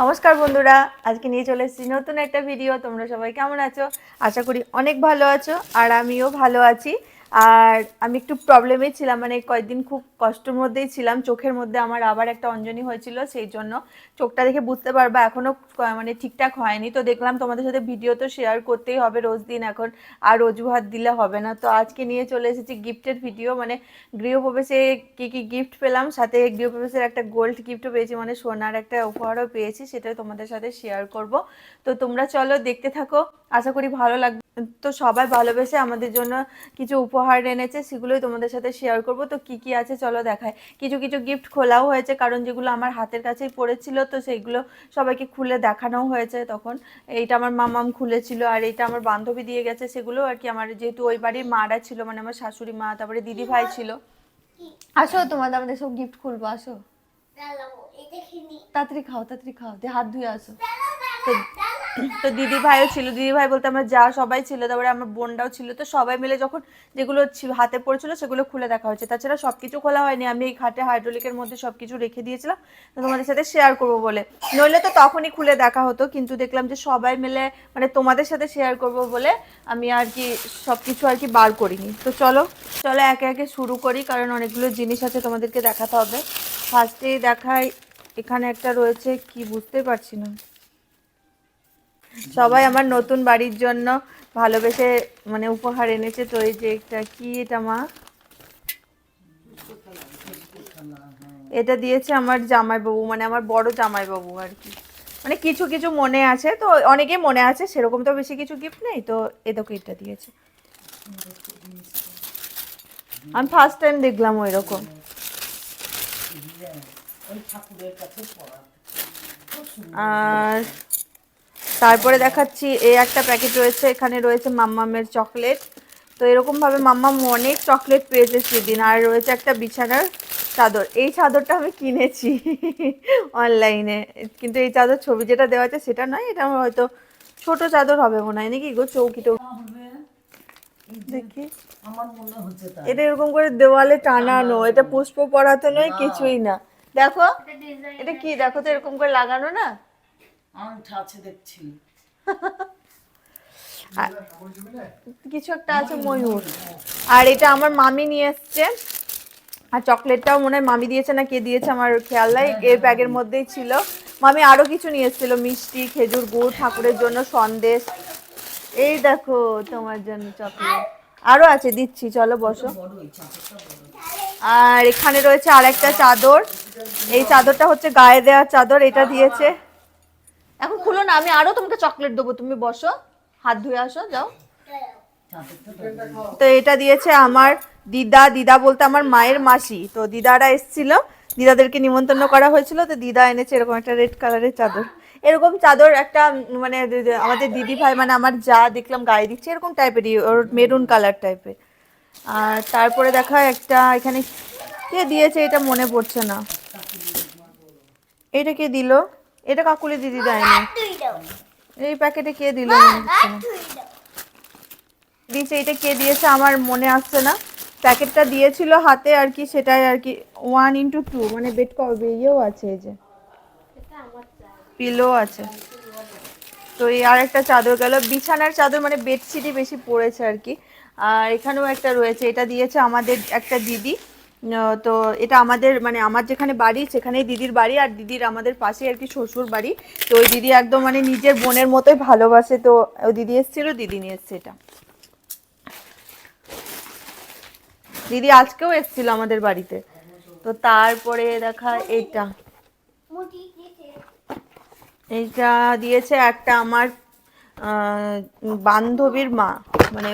নমস্কার বন্ধুরা, আজকে নিয়ে চলে এসেছি নতুন একটা ভিডিও তোমরা সবাই কেমন আছো? আশা করি অনেক ভালো আছো আর আমিও ভালো আছি। আর আমি একটু প্রবলেমে ছিলাম মানে কয়েকদিন খুব কষ্টের মধ্যেই ছিলাম। চোখের মধ্যে আমার আবার একটা অঞ্জনি হয়েছিল, সেই জন্য চোখটা দেখে বুঝতে পারবা এখনও মানে ঠিকঠাক হয়নি। তো দেখলাম তোমাদের সাথে ভিডিও তো শেয়ার করতেই হবে রোজ দিন, এখন আর অজুহাত দিলে হবে না। তো আজকে নিয়ে চলে এসেছি গিফটের ভিডিও মানে গৃহপ্রবেশে কী কী গিফট পেলাম, সাথে গৃহপ্রবেশের একটা গোল্ড গিফটও পেয়েছি মানে সোনার একটা উপহারও পেয়েছি সেটা তোমাদের সাথে শেয়ার করব। তো তোমরা চলো দেখতে থাকো, আশা করি ভালো লাগবে। তো সবাই ভালোবেসে আমাদের জন্য কিছু উপহার এনেছে সেগুলোই তোমাদের সাথে শেয়ার করব। তো কি কি আছে চলো দেখায় কিছু কিছু গিফট খোলাও হয়েছে কারণ যেগুলো আমার হাতের কাছেই পড়েছিল তো সেইগুলো সবাইকে খুলে দেখানো হয়েছে তখন। এইটা আমার মামাম খুলেছিল আর এইটা আমার বান্ধবী দিয়ে গেছে সেগুলো আর কি আমার যেহেতু ওই বাড়ির মারা ছিল মানে আমার শাশুড়ি মা তারপরে দিদি ভাই ছিল। আসো তোমাদের আমাদের সব গিফট খুলবো আসো। তাড়াতাড়ি খাও তাড়াতাড়ি খাও দিয়ে হাত ধুয়ে আসো। তো তো দিদি ভাইও ছিল দিদি ভাই বলতে আমার যা সবাই ছিল, তারপরে আমার বোনটাও ছিল, তো সবাই মিলে যখন যেগুলো হাতে পড়েছিল সেগুলো খুলে দেখা হয়েছে। তাছাড়া সব কিছু খোলা হয়নি, আমি এই খাটে হাইড্রোলিকের মধ্যে সব কিছু রেখে দিয়েছিলাম তোমাদের সাথে শেয়ার করব বলে। নইলে তো তখনই খুলে দেখা হতো, কিন্তু দেখলাম যে সবাই মিলে মানে তোমাদের সাথে শেয়ার করব বলে আমি আর কি সব কিছু আর কি বার করিনি। তো চলো চলো একে একে শুরু করি, কারণ অনেকগুলো জিনিস আছে তোমাদেরকে দেখাতে হবে। ফার্স্টেই দেখাই, এখানে একটা রয়েছে, কি বুঝতে পারছি না। সবাই আমার নতুন বাড়ির জন্য ভালোবেসে মানে উপহার এনেছে। তো এই যে একটা কি এটা, মা? এটা দিয়েছে আমার জামাইবাবু মানে আমার বড় জামাইবাবু আর কি। মানে কিছু কিছু মনে আছে, তো অনেকে মনে আছে, সেরকম তো বেশি কিছু গিফট নেই, তো এ তোকে এটা দিয়েছে। আমি ফার্স্ট টাইম দেখলাম ওই রকম আর তারপরে দেখাচ্ছি এই একটা প্যাকেট রয়েছে, এখানে রয়েছে মাম্মামের চকলেট তো এরকমভাবে মাম্মাম অনেক চকলেট পেয়েছে সেদিন। আর রয়েছে একটা বিছানার চাদর। এই চাদরটা আমি কিনেছি অনলাইনে কিন্তু এই চাদর ছবি যেটা দেওয়া আছে সেটা নয়, এটা আমার হয়তো ছোট চাদর হবে মনে হয়। নাকি গো চৌকিটো দেখি। এটা এরকম করে দেওয়ালে টানানো, এটা পুষ্প পড়াতে নয়, কিছুই না। দেখো, এটা কি? দেখো তো এরকম করে লাগানো না? আংটা আছে দেখছি। কিছু একটা আছে ময়ূর। আর এটা আমার মামি নিয়ে এসছে। আর চকলেটটাও মনে হয় মামি দিয়েছে না কে দিয়েছে আমার খেয়াল নাই। এর ব্যাগের মধ্যেই ছিল। মামি আরও কিছু নিয়ে এসেছিল মিষ্টি খেজুর গুড় ঠাকুরের জন্য সন্দেশ। এই দেখো তোমার জন্য চকলেট। আরও আছে দিচ্ছি চলো বসো। আর এখানে রয়েছে আরেকটা চাদর। এই চাদরটা হচ্ছে গায়ে দেওয়া চাদর এটা দিয়েছে। এখন খুলো না, আমি আরও তোমাকে চকলেট দেবো। তুমি বসো, হাত ধুয়ে আসো, যাও। তো এটা দিয়েছে আমার দিদা। দিদা বলতে আমার মায়ের মাসি। তো দিদারা এসেছিল, দিদাদেরকে নিমন্ত্রণ করা হয়েছিল, তো দিদা এনেছে এরকম একটা রেড কালারের চাদর। এরকম চাদর একটা মানে আমাদের দিদি ভাই মানে আমার যা দেখলাম গায়ে দিচ্ছে, এরকম টাইপেরই ওর মেরুন কালার টাইপের আর তারপরে দেখা একটা, এখানে কে দিয়েছে, এটা মনে পড়ছে না। এটা কে দিল? এটা কাকুলি দিদি দেয়নি। এই প্যাকেটে কে দিল। দিয়েছে এটা কে দিয়েছে আমার মনে আসছে না। প্যাকেটটা দিয়েছিল হাতে আর কি সেটাই আর কি ওয়ান ইন্টু টু মানে বেড কবে ইয়েও আছে এই যে। পিলো আছে। তো এই আর একটা চাদর গেল। বিছানার চাদর মানে বেডশিটই বেশি পড়েছে আর কি। আর এখানেও একটা রয়েছে এটা দিয়েছে আমাদের একটা দিদি। তো এটা আমাদের মানে আমার যেখানে বাড়ি, সেখানেই দিদির বাড়ি, আর দিদির আমাদের পাশে আর কি শ্বশুর বাড়ি। তো ওই দিদি একদম মানে নিজের বোনের মতোই ভালোবাসে, তো ওই দিদি এসেছিল, দিদি নিয়ে এসছে এটা। দিদি আজকেও এসেছিল আমাদের বাড়িতে। তো তারপরে দেখা এইটা এইটা দিয়েছে একটা আমার বান্ধবীর মা মানে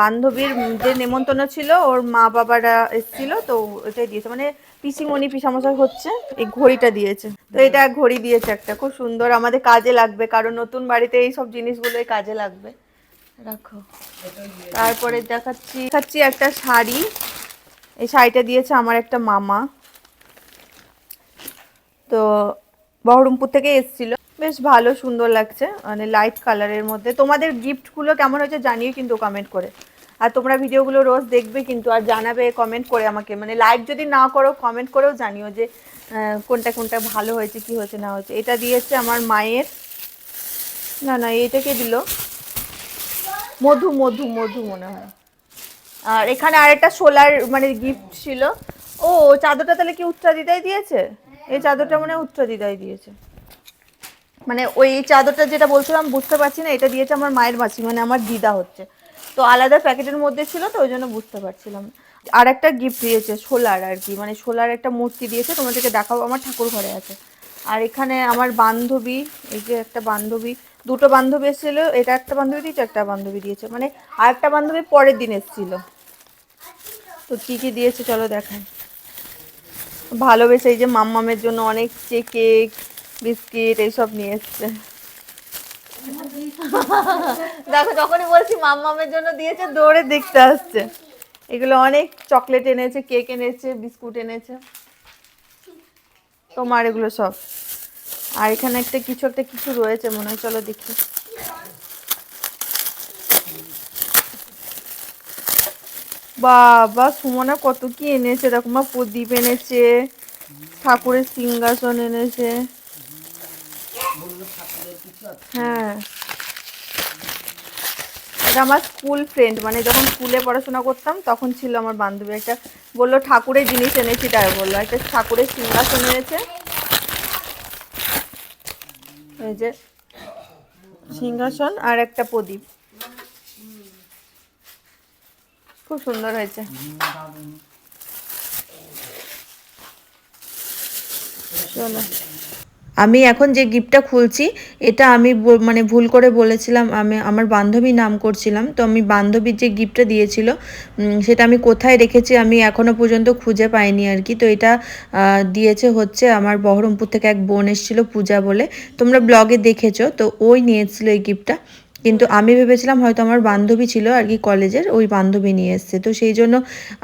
বান্ধবীর যে নেমন্তন্ন ছিল, ওর মা বাবারা এসেছিল, তো ওইটাই দিয়েছে। মানে পিসিমণি, পিসামশাই হচ্ছে, এই ঘড়িটা দিয়েছে। তো এটা ঘড়ি দিয়েছে একটা, খুব সুন্দর, আমাদের কাজে লাগবে, কারণ নতুন বাড়িতে এই সব জিনিসগুলোই কাজে লাগবে। রাখো। তারপরে দেখাচ্ছি দেখাচ্ছি একটা শাড়ি। এই শাড়িটা দিয়েছে আমার একটা মামা। তো বহরমপুর থেকে এসেছিল। বেশ ভালো, সুন্দর লাগছে। মানে লাইট কালারের মধ্যে। তোমাদের গিফটগুলো কেমন হয়েছে জানিও কিন্তু কমেন্ট করে। আর তোমরা ভিডিওগুলো রোজ দেখবে কিন্তু, আর জানাবে কমেন্ট করে আমাকে। মানে লাইক যদি না করো কমেন্ট করেও জানিও যে কোনটা কোনটা ভালো হয়েছে, কি হয়েছে, না হয়েছে। এটা দিয়েছে আমার মায়ের। না না, এটাকে দিল। মধু মধু মধু মনে হয়। আর এখানে আরেকটা সোলার মানে গিফট ছিল। ও চাদরটা তাহলে কি উত্তরা দিয়েছে? এই চাদরটা মনে হয় উত্তরা দিয়েছে। মানে ওই চাদরটা যেটা বলছিলাম, বুঝতে পারছি না, এটা দিয়েছে আমার মায়ের মাসি মানে আমার দিদা হচ্ছে। তো আলাদা প্যাকেটের মধ্যে ছিল তো, ওই জন্য বুঝতে পারছিলাম। আর একটা গিফট দিয়েছে, সোলার আর কি মানে সোলার একটা মূর্তি দিয়েছে, তোমাদেরকে দেখাবো, আমার ঠাকুর ঘরে আছে। আর এখানে আমার বান্ধবী, এই যে একটা বান্ধবী, দুটো বান্ধবী এসেছিল, এটা একটা বান্ধবী দিয়েছে, একটা বান্ধবী দিয়েছে মানে আর একটা বান্ধবী পরের দিন এসেছিল। তো কী কী দিয়েছে, চলো দেখাই। ভালোবেসে এই যে মাম্মামের জন্য অনেক যে কেক বিস্কিট, এইসব নিয়ে এসছে। দেখো, যখনই বলছি মাম্মামের জন্য দিয়েছে, দৌড়ে দেখতে আসছে। এগুলো অনেক চকলেট এনেছে, কেক এনেছে, বিস্কুট এনেছে। তোমার এগুলো সব। আর এখানে একটা কিছু একটা কিছু রয়েছে, মনে হয়, চলো দেখি। বাবা, সুমনা কত কি এনেছে, দেখো মা, প্রদীপ এনেছে, ঠাকুরের সিংহাসন এনেছে বলল ঠাকুরের কিছু আছে হ্যাঁ। এটা আমার স্কুল ফ্রেন্ড মানে যখন স্কুলে পড়াশোনা করতাম, তখন ছিল আমার বান্ধবী। একটা বলল, ঠাকুরের জিনিস এনেছি। তাই বলল। একটা ঠাকুরের সিংহাসন এনেছে। এই যে সিংহাসন আর একটা প্রদীপ। খুব সুন্দর হয়েছে। চলো আমি এখন যে গিফটটা খুলছি, এটা আমি মানে ভুল করে বলেছিলাম, আমি, আমার বান্ধবী নাম করছিলাম, তো আমি বান্ধবীর যে গিফটটা দিয়েছিল সেটা আমি কোথায় রেখেছি আমি এখনও পর্যন্ত খুঁজে পাইনি আর কি, তো এটা দিয়েছে হচ্ছে আমার বহরমপুর থেকে এক বোন এসেছিল পূজা বলে, তোমরা ব্লগে দেখেছ, তো ওই নিয়েছিল এই গিফটটা। কিন্তু আমি ভেবেছিলাম হয়তো আমার বান্ধবী ছিল আর কি কলেজের, ওই বান্ধবী নিয়ে এসছে। তো সেই জন্য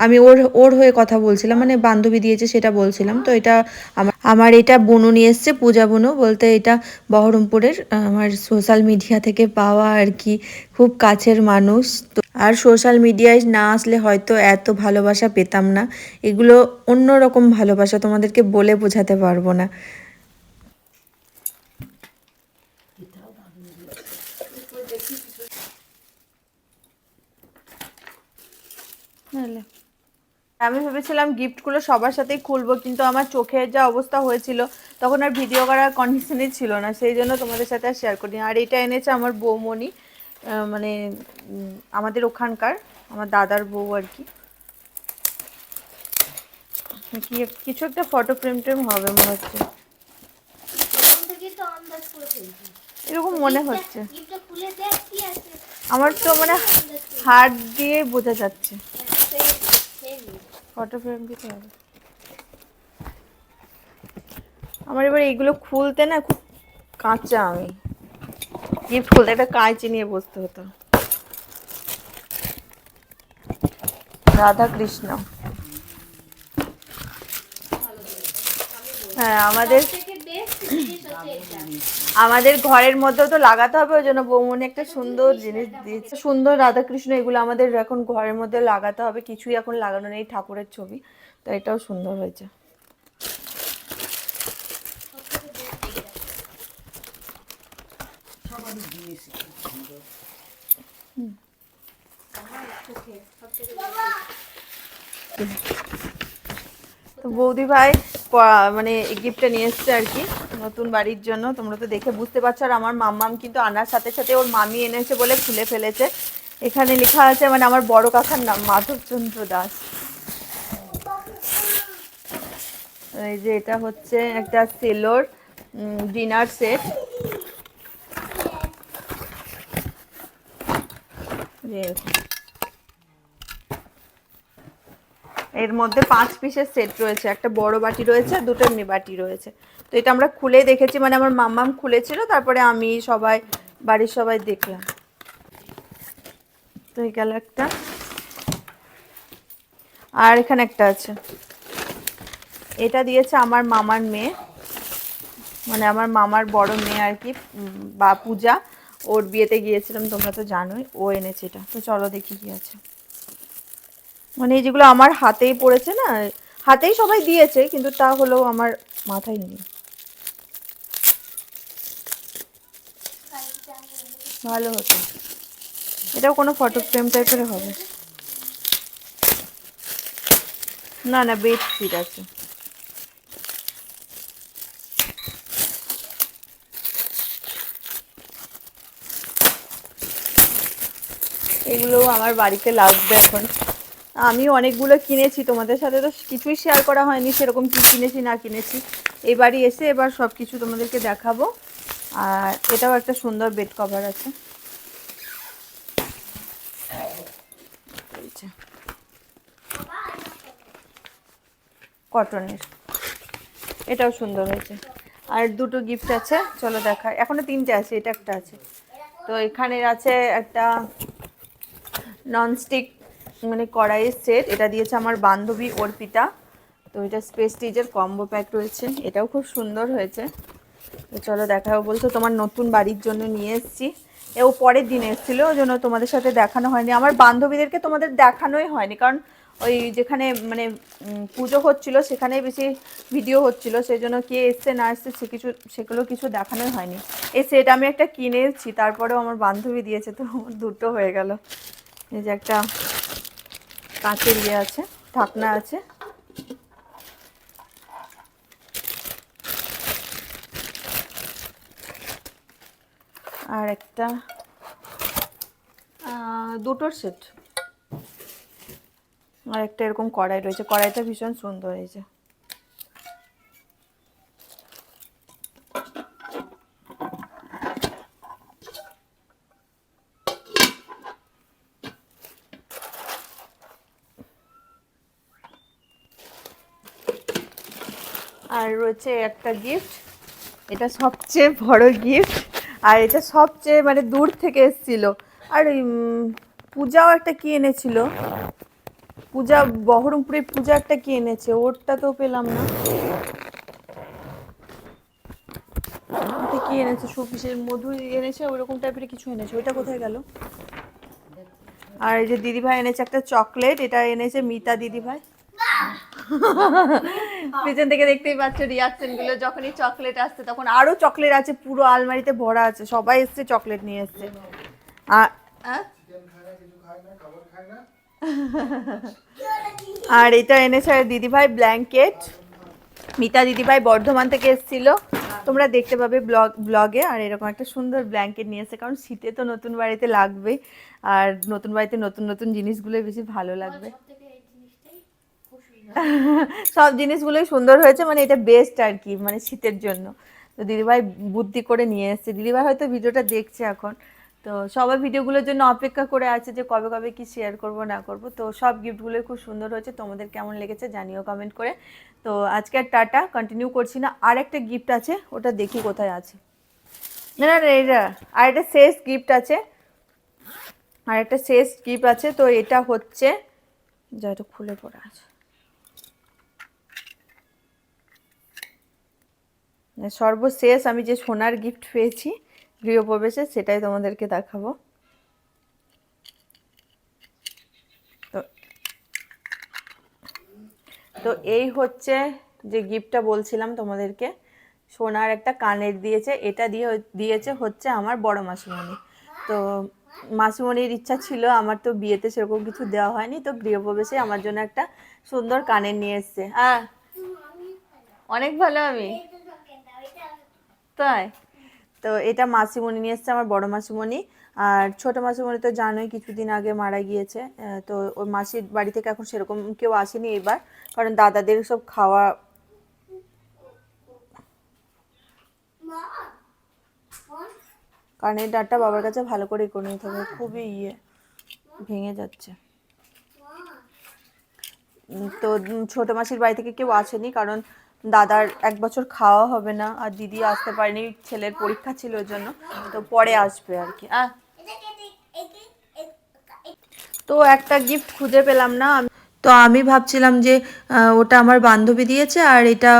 আমি ওর ওর হয়ে কথা বলছিলাম মানে বান্ধবী দিয়েছে সেটা বলছিলাম। তো এটা আমার আমার এটা বনু নিয়ে এসছে, পূজা বনু বলতে এটা বহরমপুরের, আমার সোশ্যাল মিডিয়া থেকে পাওয়া আর কি, খুব কাছের মানুষ। তো আর সোশ্যাল মিডিয়ায় না আসলে হয়তো এত ভালোবাসা পেতাম না। এগুলো অন্যরকম ভালোবাসা তোমাদেরকে বলে বোঝাতে পারব না। আমি ভেবেছিলাম গিফটগুলো সবার সাথেই খুলবো কিন্তু আমার চোখের যা অবস্থা হয়েছিল তখন আর ভিডিও করার কন্ডিশনই ছিল না সেই জন্য তোমাদের সাথে আর শেয়ার করিনি। আর এটা এনেছে আমার বৌমণি মানে আমাদের ওখানকার আমার দাদার বউ আর কি। কি কিছু একটা ফটো ফ্রেম টেম হবে মনে হচ্ছে। তখন থেকে তো আন্দাজ করে ফেলছি এরকম মনে হচ্ছে। গিফটটা খুলে দেখ কি আছে। আমার তো মানে হাত দিয়ে বোঝা যাচ্ছে। ফটো ফ্রেম দিতে হবে। আমার এবার এগুলো খুলতে না খুব কাঁচা আমি। গিফট খুলতে একটা কাঁচি নিয়ে বসতে হতো। রাধা কৃষ্ণ হ্যাঁ আমাদের আমাদের ঘরের মধ্যেও তো লাগাতে হবে, ওই জন্য বৌমনি একটা সুন্দর জিনিস দিয়েছে। সুন্দর রাধাকৃষ্ণ, এগুলো আমাদের এখন ঘরের মধ্যে লাগাতে হবে, কিছুই এখন লাগানো নেই, ঠাকুরের ছবি, তো এটাও সুন্দর হয়েছে। সবারই জিনিস খুব সুন্দর তো বৌদি ভাই মানে গিফটটা নিয়ে এসছে আর কি, নতুন বাড়ির জন্য। তোমরা তো দেখে বুঝতে পারছ, আর আমার মাম্মাম কিন্তু আনার সাথে সাথে ওর মামি এনেছে বলে খুলে ফেলেছে। এখানে লেখা আছে মানে আমার বড় কাকার নাম, মাধবচন্দ্র দাস। এই যে এটা হচ্ছে একটা সেলোর ডিনার সেট এর মধ্যে পাঁচ পিসের সেট রয়েছে, একটা বড় বাটি রয়েছে দুটো এমনি বাটি রয়েছে। তো এটা আমরা খুলে দেখেছি মানে আমার মাম্মাম খুলেছিল, তারপরে আমি সবাই, বাড়ির সবাই দেখলাম। তো এই গেল একটা। আর এখানে একটা আছে। এটা দিয়েছে আমার মামার মেয়ে মানে আমার মামার বড় মেয়ে আর কি বা পূজা। ওর বিয়েতে গিয়েছিলাম, তোমরা তো জানোই, ও এনেছে এটা। তো চলো দেখি কি আছে। মানে যেগুলো আমার হাতেই পড়েছে না, হাতেই সবাই দিয়েছে, কিন্তু তা হলেও আমার মাথায় নেই। ভালো হতো। এটাও কোনো ফটো ফ্রেম টাইপের হবে। না না বেড সিট আছে। এগুলো আমার বাড়িতে লাগবে এখন। আমি অনেকগুলো কিনেছি, তোমাদের সাথে তো কিছুই শেয়ার করা হয়নি, সেরকম কি কিনেছি না কিনেছি। বাড়ি এসে এবার সব কিছু তোমাদেরকে দেখাবো। আর এটাও একটা সুন্দর বেড কভার আছে। কটনের এটাও সুন্দর হয়েছে। আর দুটো গিফট আছে, চলো দেখা এখনও তিনটে আছে, এটা একটা আছে। তো এখানে আছে একটা ননস্টিক মানে কড়াইয়ের সেট এটা দিয়েছে আমার বান্ধবী অর্পিতা। তো এটা স্পেস স্পেস্টিজের কম্বো প্যাক রয়েছে। এটাও খুব সুন্দর হয়েছে। তো চলো দেখাও বলছো তোমার নতুন বাড়ির জন্য নিয়ে এসেছি। এও পরের দিন এসেছিল, ওই জন্য তোমাদের সাথে দেখানো হয়নি। আমার বান্ধবীদেরকে তোমাদের দেখানোই হয়নি, কারণ ওই যেখানে মানে পুজো হচ্ছিল সেখানে বেশি ভিডিও হচ্ছিল। সেই জন্য কে এসছে, না এসছে, সে কিছু, সেগুলো কিছু দেখানোই হয়নি। এই সেট আমি একটা কিনে কিনেছি, তারপরেও আমার বান্ধবী দিয়েছে, তো দুটো হয়ে গেল। এই যে একটা কাঁচের ইয়ে আছে, ঢাকনা আছে। আর একটা দুটোর সেট। আর একটা এরকম কড়াই রয়েছে, কড়াইটা ভীষণ সুন্দর হয়েছে আর রয়েছে একটা গিফট এটা সবচেয়ে বড় গিফট আর এটা সবচেয়ে মানে দূর থেকে এসেছিল। আর পূজাও একটা কি এনেছিল? পূজা বহরমপুরে পূজা একটা কি এনেছে? ওরটা তো পেলাম না। কি এনেছে? শোপিসের মধু এনেছে, ওরকম টাইপের কিছু এনেছে। ওইটা কোথায় গেল? আর এই যে দিদিভাই এনেছে একটা চকলেট, এটা এনেছে মিতা দিদিভাই। পিছন থেকে দেখতেই পাচ্ছ রিয়াকশনগুলো। যখনই চকলেট আসছে তখন আরও চকলেট আছে পুরো আলমারিতে ভরা আছে। সবাই এসছে চকলেট নিয়ে এসছে। আর আর এটা এনেছে দিদিভাই ব্ল্যাঙ্কেট মিতা দিদিভাই বর্ধমান থেকে এসেছিল। তোমরা দেখতে পাবে ব্লগ ব্লগে আর এরকম একটা সুন্দর ব্ল্যাঙ্কেট নিয়ে এসেছে কারণ শীতে তো নতুন বাড়িতে লাগবে আর নতুন বাড়িতে নতুন নতুন জিনিসগুলো বেশি ভালো লাগবে সব থেকে এই জিনিসটাই খুব সুবিধা সব জিনিসগুলোই সুন্দর হয়েছে মানে এটা বেস্ট আর কি মানে শীতের জন্য। তো দিদিভাই বুদ্ধি করে নিয়ে এসেছে। দিদিভাই হয়তো ভিডিওটা দেখছে এখন। তো সবাই ভিডিওগুলোর জন্য অপেক্ষা করে আছে যে কবে কবে কি শেয়ার করব, না করব। তো সব গিফটগুলোই খুব সুন্দর হয়েছে। তোমাদের কেমন লেগেছে জানিও কমেন্ট করে। তো আজকে আর টাটা কন্টিনিউ করছি না। আর একটা গিফট আছে, ওটা দেখি কোথায় আছে। না না এটা আর একটা শেষ গিফট আছে। আর একটা শেষ গিফট আছে। তো এটা হচ্ছে যা এটা খুলে পড়ে আছে। সর্বশেষ আমি যে সোনার গিফট পেয়েছি গৃহপ্রবেশে, সেটাই তোমাদেরকে দেখাবো। তো তো এই হচ্ছে যে গিফটটা বলছিলাম তোমাদেরকে, সোনার একটা কানের দিয়েছে, এটা দিয়ে দিয়েছে হচ্ছে আমার বড় মাসিমণি। তো মাসিমণির ইচ্ছা ছিল, আমার তো বিয়েতে সেরকম কিছু দেওয়া হয়নি, তো গৃহপ্রবেশে আমার জন্য একটা সুন্দর কানের নিয়ে এসছে। হ্যাঁ অনেক ভালো আমি। তাই তো এটা মাসিমণি নিয়ে এসছে, আমার বড় মাসিমণি। আর ছোট মাসিমণি তো জানোই কিছুদিন আগে মারা গিয়েছে। তো ওই মাসির বাড়ি থেকে এখন সেরকম কেউ আসেনি এবার, কারণ দাদাদের সব খাওয়া কানের ডাঁটটা বাবার কাছে ভালো করে করে নিতে হবে, খুবই ইয়ে ভেঙে যাচ্ছে। তো ছোট মাসির বাড়ি থেকে কেউ আসেনি, কারণ দাদার এক বছর খাওয়া হবে না, আর দিদি আসতে পারেনি, ছেলের পরীক্ষা ছিল ওর জন্য, তো পরে আসবে আর কি। তো একটা গিফট খুঁজে পেলাম না তো আমি ভাবছিলাম যে ওটা আমার বান্ধবী দিয়েছে, আর এটা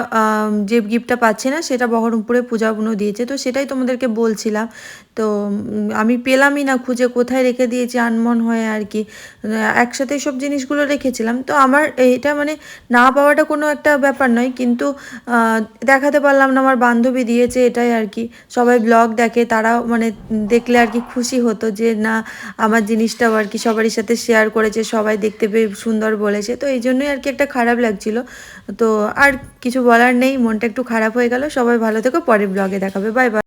যে গিফটটা পাচ্ছি না, সেটা বহরমপুরে পূজা দিয়েছে, তো সেটাই তোমাদেরকে বলছিলাম। তো আমি পেলামই না খুঁজে, কোথায় রেখে দিয়েছি আনমন হয়ে আর কি। একসাথে সব জিনিসগুলো রেখেছিলাম। তো আমার এটা মানে না পাওয়াটা কোনো একটা ব্যাপার নয়, কিন্তু দেখাতে পারলাম না, আমার বান্ধবী দিয়েছে এটাই আর কি। সবাই ব্লগ দেখে, তারাও মানে দেখলে আর কি খুশি হতো যে, না, আমার জিনিসটাও আর কি সবারই সাথে শেয়ার করেছে, সবাই দেখতে পেয়ে সুন্দর বলেছে। তো এই জন্যই আর কি একটা খারাপ লাগছিল। তো আর কিছু বলার নেই, মনটা একটু খারাপ হয়ে গেল। সবাই ভালো থেকো, পরের ব্লগে দেখাবে। Bye bye